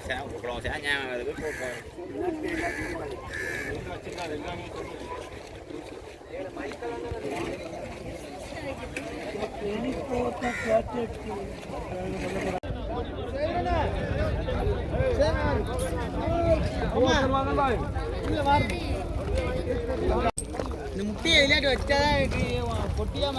xã một lò xã nha mà biết മുട്ടി അതിലേക്ക് വെച്ചതാ പൊട്ടിയാമ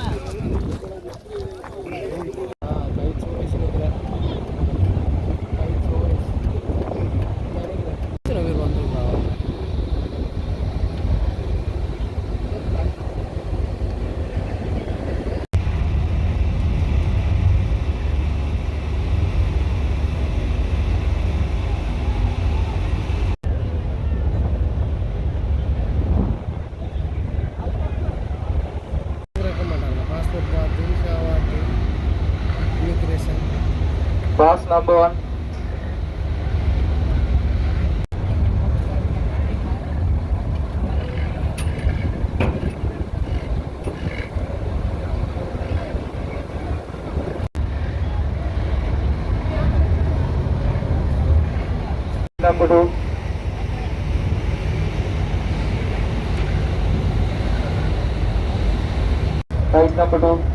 Ambon. Nambudu. Right number.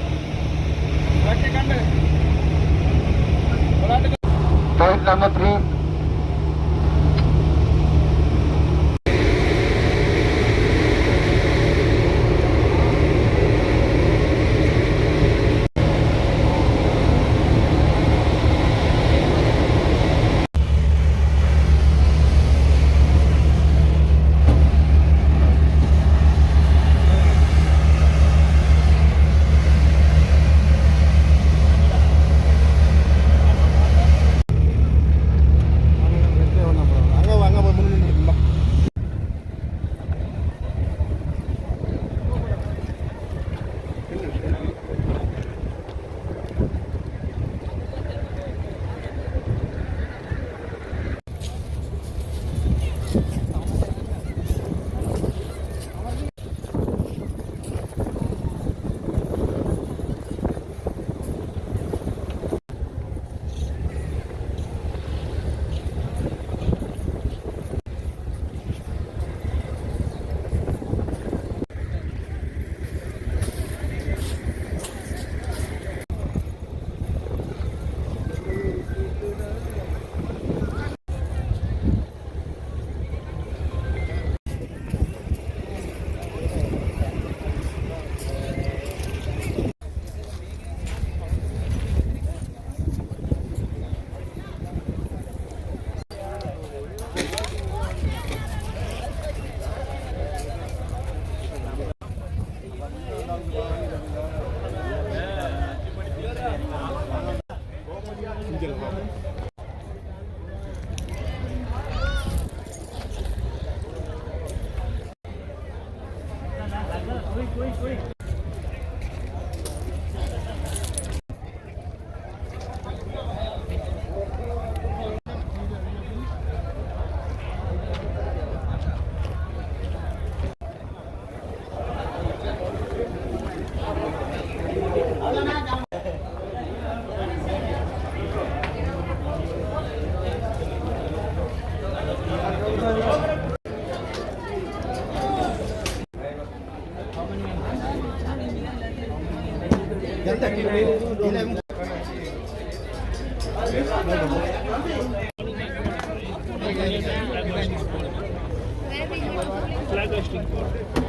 Right number three. Flag hosting.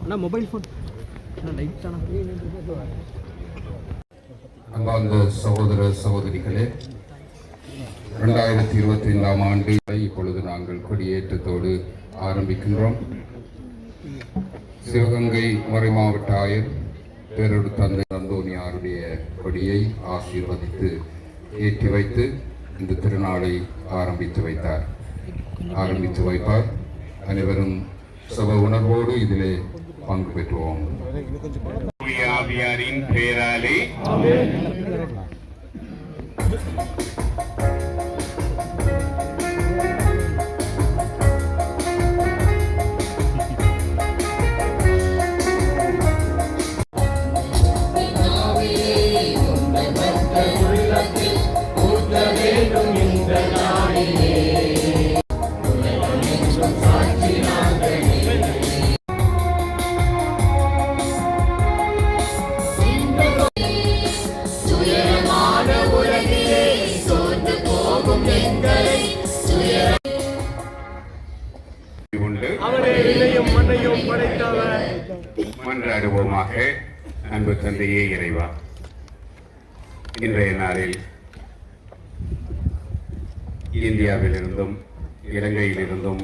அண்ணா mobile phone அன்பார்ந்த சகோதர சகோதரிகளே இரண்டாயிரத்தி இருபத்தி ஐந்தாம் ஆண்டு இப்பொழுது நாங்கள் கொடியேற்றத்தோடு ஆரம்பிக்கின்றோம். சிவகங்கை மறைமாவட்ட ஆயர் பேரொரு தந்தை அந்தோனியாருடைய கொடியை ஆசீர்வதித்து ஏற்றி வைத்து இந்த திருநாளை ஆரம்பித்து வைத்தார். ஆரம்பித்து வைப்பார். அனைவரும் சப உணர்வோடு இதிலே பங்கு பெற்றுவோம் ஆவியாரின் பெயராலே மன்றாடுவோமாக அன்பு தந்தையே இறைவா. இன்றைய நாளில் இந்தியாவிலிருந்தும் இலங்கையிலிருந்தும்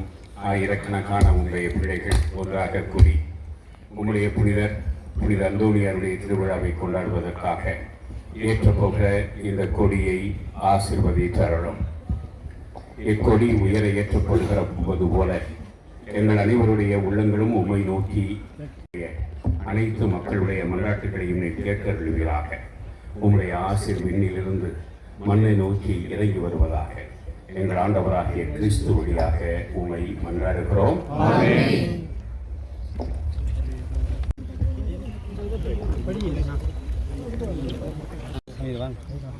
ஆயிரக்கணக்கான உங்களுடைய பிள்ளைகள் ஒன்றாக கூடி உங்களுடைய புனிதர் புனித அந்தோணியாருடைய திருவிழாவை கொண்டாடுவதற்காக ஏற்றப்போகிற இந்த கொடியை ஆசிர்வதித்தருளும். இக்கொடி உயர ஏற்றப்படுகிற போது போல எங்கள் அனைவருடைய உள்ளங்களும் உண்மை நோக்கி அனைத்து மக்களுடைய மன்றாட்டுகளையும் நீ கேட்டருள்வீராக உம்முடைய ஆசிர் விண்ணிலிருந்து மண்ணை நோக்கி இறங்கி வருவதாக. எங்கள் ஆண்டவராகிய கிறிஸ்து வழியாக உம்மை மன்றாடுகிறோம்.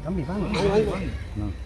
தம்பி வாங்க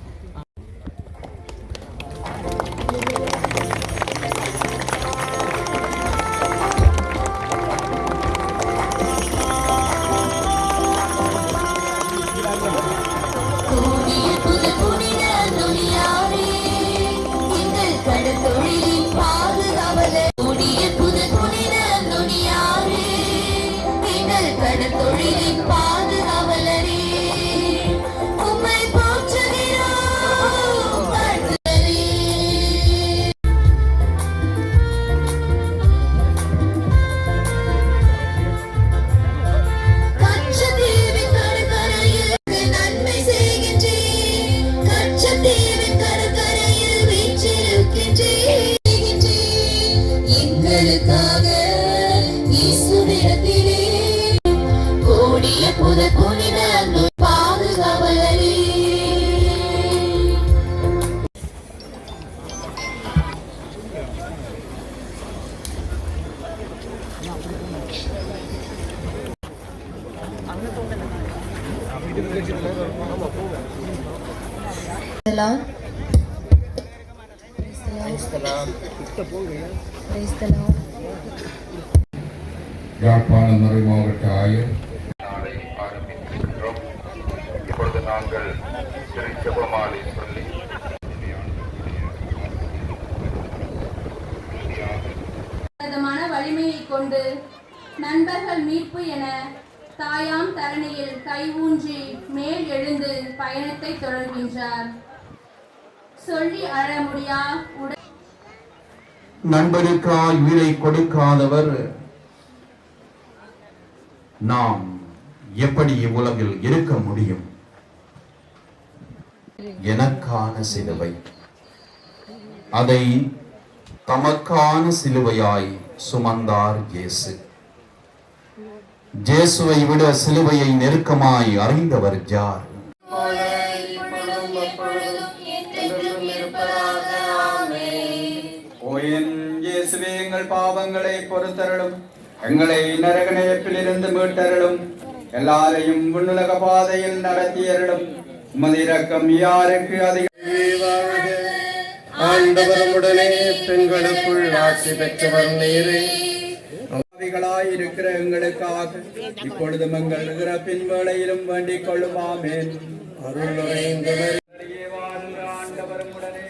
யாழ்ப்பாண மறைமாவட்ட ஆயர். நாளை ஆரம்பித்திருக்கிறோம் இப்பொழுது நாங்கள் திரு ஜெபமாலை சொல்லி வலிமையைக் கொண்டு நண்பர்கள் மீட்பு என தாயாம் தரணியில் கை ஊன்றி மேல் எழுந்து பயணத்தை தொடர்கின்றார். சொல்லி அழ முடியா? நண்பனுக்காய் உயிரை கொடுக்காதவர் நாம் எப்படி இவ்வுலகில் இருக்க முடியும்? எனக்கான சிலுவை. அதை தமக்கான சிலுவையாய் சுமந்தார் இயேசு. இயேசுவை விட சிலுவையை நெருக்கமாய் அறிந்தவர் இயேசுவே எங்கள் பாவங்களை பொறுத்தருளும். எங்களை நரக நினைப்பிலிருந்து மீட்டருளும். எல்லாரையும் விண்ணுலக பாதையில் நடத்தியருளும். உமது இரக்கம் யாருக்கு அதிக ஆண்டவரமுடனே பெண்களுக்குள் ஆசி பெற்றவர் நீரே. பாவிகளாய் இருக்கிற எங்களுக்காக இப்பொழுதும் எங்கள் இறப்பின் வேளையிலும் வேண்டிக் கொள்ளுமாமேன். அருள் நிறைந்தவர் வெளியே வாழ்கிற ஆண்டவரும் உடனே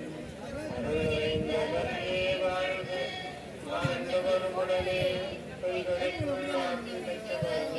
வாழ்ந்து அருள் நிறைந்த மரியே பெற்றவர்